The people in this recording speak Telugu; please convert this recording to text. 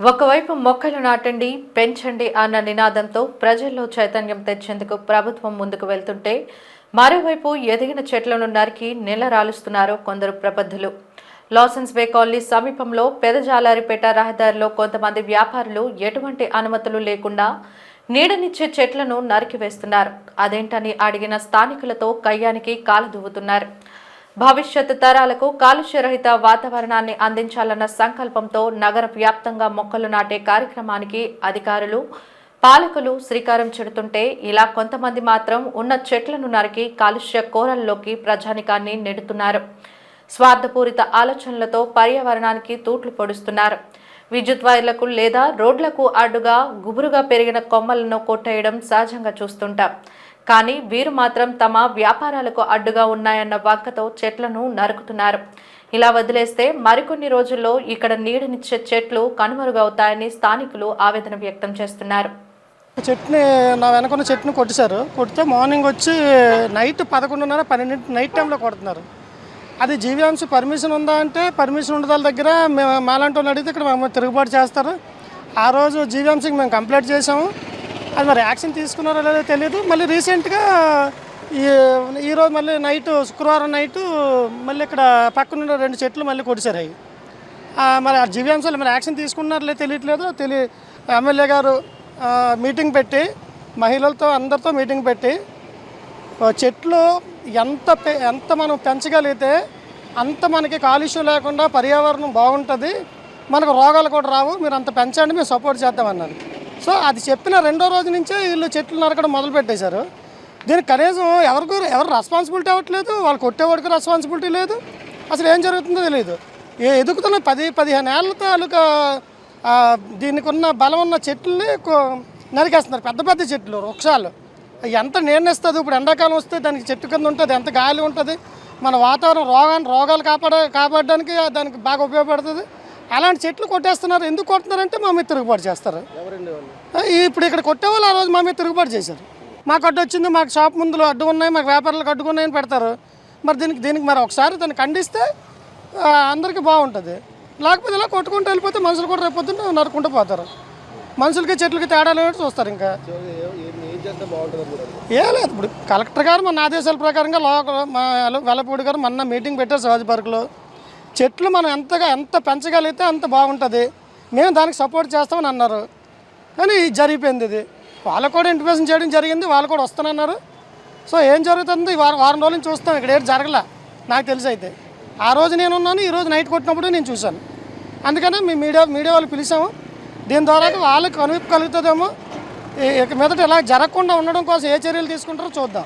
ఒకవైపు మొక్కలు నాటండి పెంచండి అన్న నినాదంతో ప్రజల్లో చైతన్యం తెచ్చేందుకు ప్రభుత్వం ముందుకు వెళ్తుంటే మరోవైపు ఎదిగిన చెట్లను నరికి నెలరాలుస్తున్నారు కొందరు ప్రబద్ధులు. లాసెన్స్ బే కాలనీ సమీపంలో పెదజాలారిపేట రహదారిలో కొంతమంది వ్యాపారులు ఎటువంటి అనుమతులు లేకుండా నీడనిచ్చే చెట్లను నరికివేస్తున్నారు. అదేంటని అడిగిన స్థానికులతో కయ్యానికి కాలు దువ్వుతున్నారు. భవిష్యత్ తరాలకు కాలుష్యరహిత వాతావరణాన్ని అందించాలన్న సంకల్పంతో నగర వ్యాప్తంగా మొక్కలు నాటే కార్యక్రమానికి అధికారులు పాలకులు శ్రీకారం చుడుతుంటే ఇలా కొంతమంది మాత్రం ఉన్న చెట్లను నరికి కాలుష్య కోరల్లోకి ప్రజానికాన్ని నెడుతున్నారు. స్వార్థపూరిత ఆలోచనలతో పర్యావరణానికి తూట్లు పొడుస్తున్నారు. విద్యుత్ వైర్లకు లేదా రోడ్లకు అడ్డుగా గుబురుగా పెరిగిన కొమ్మలను కొట్టేయడం సహజంగా చూస్తుంటాం. కానీ వీరు మాత్రం తమ వ్యాపారాలకు అడ్డుగా ఉన్నాయన్న వంకతో చెట్లను నరుకుతున్నారు. ఇలా వదిలేస్తే మరికొన్ని రోజుల్లో ఇక్కడ నీడనిచ్చే చెట్లు కనుమరుగవుతాయని స్థానికులు ఆవేదన వ్యక్తం చేస్తున్నారు. చెట్టుని నా వెనకున్న చెట్టుని కొట్టేశారు. కొడితే మార్నింగ్ వచ్చి నైట్ పదకొండున్నర పన్నెండు నైట్ టైంలో కొడుతున్నారు. అది జీవీఎంసీ పర్మిషన్ ఉందా అంటే పర్మిషన్ ఉండదాల దగ్గర మేము మాలాంటి వాళ్ళు అడిగితే ఇక్కడ మేము తిరుగుబాటు చేస్తారు. ఆ రోజు జీవీఎంసీకి మేము కంప్లైంట్ చేసాము అది మరి యాక్షన్ తీసుకున్నారో లేదో తెలియదు మళ్ళీ రీసెంట్గా ఈ ఈరోజు మళ్ళీ నైట్ శుక్రవారం నైటు మళ్ళీ ఇక్కడ పక్కన రెండు చెట్లు మళ్ళీ కొడిసారాయి. మరి ఆ జీవ్యాంశాలు మరి యాక్షన్ తీసుకున్నారో తెలియట్లేదు. తెలియ ఎమ్మెల్యే గారు మీటింగ్ పెట్టి మహిళలతో అందరితో మీటింగ్ పెట్టి చెట్లు ఎంత పె- ఎంత మనం పెంచగలిగితే అంత మనకి కాలుష్యం లేకుండా పర్యావరణం బాగుంటుంది. మనకు రోగాలు కూడా రావు. మీరు అంత పెంచండి మేము సపోర్ట్ చేద్దామన్నారు సో అది చెప్పిన రెండో రోజు నుంచే వీళ్ళు చెట్లు నరకడం మొదలు పెట్టేశారు. దీనికి కనీసం ఎవరికి ఎవరు రెస్పాన్సిబిలిటీ అవ్వట్లేదు వాళ్ళు కొట్టేవాడికి రెస్పాన్సిబిలిటీ లేదు. అసలు ఏం జరుగుతుందో తెలియదు ఏ ఎదుగుతున్న పది పదిహేను ఏళ్ళ తాలూకా దీనికి ఉన్న బలం ఉన్న చెట్లని నరికేస్తున్నారు. పెద్ద పెద్ద చెట్లు వృక్షాలు. ఎంత నీడనిస్తుంది ఇప్పుడు ఎండాకాలం వస్తే దానికి చెట్టు కింద ఉంటుంది ఎంత గాలి ఉంటుంది? మన వాతావరణం రోగాన్ని రోగాలు కాపాడ కాపాడడానికి దానికి బాగా ఉపయోగపడుతుంది. అలాంటి చెట్లు కొట్టేస్తున్నారు. ఎందుకు కొడుతున్నారంటే మా మీద తిరుగుబాటు చేస్తారు. ఇప్పుడు ఇక్కడ కొట్టేవాళ్ళు ఆ రోజు మా మీద తిరుగుబాటు చేశారు. మాకు అడ్డు వచ్చింది మాకు షాప్ ముందులో అడ్డు ఉన్నాయి మాకు వ్యాపారాలకు అడ్డుకున్నాయని పెడతారు. మరి దీనికి దీనికి మరి ఒకసారి దాన్ని ఖండిస్తే అందరికీ బాగుంటుంది. లేకపోతే ఇలా కొట్టుకుంటూ వెళ్ళిపోతే మనుషులు కూడా రేపు పొద్దున్న నరుకుంటూ పోతారు. మనుషులకి చెట్లకి తేడా లేనట్టు చూస్తారు ఇంకా. ఏ లేదు ఇప్పుడు కలెక్టర్ గారు మన ఆదేశాల ప్రకారంగా లోకల్ మా వెల- వెలపూడి గారు మొన్న మీటింగ్ పెట్టారు శివాజీ పార్కులో. చెట్లు మనం ఎంతగా ఎంత పెంచగలిగితే అంత బాగుంటుంది. మేము దానికి సపోర్ట్ చేస్తామని అన్నారు. కానీ ఇది జరిగిపోయింది ఇది. వాళ్ళకు కూడా ఇంటిమేషన్ చేయడం జరిగింది వాళ్ళు కూడా వస్తానన్నారు. సో ఏం జరుగుతుంది? ఈ వారం వారం రోజులు చూస్తాం. ఇక్కడ ఏం జరగలే? నాకు తెలిసి అయితే. ఆ రోజు నేను ఉన్నాను ఈరోజు నైట్ కొట్టినప్పుడు నేను చూశాను. అందుకనే మీ మీడియా మీడియా వాళ్ళు పిలిచాము. దీని ద్వారా వాళ్ళకి కనువిప్పు కలుగుతుందేమో. ఇక మీదట ఇలా జరగకుండా ఉండడం కోసం ఏ చర్యలు తీసుకుంటారో చూద్దాం.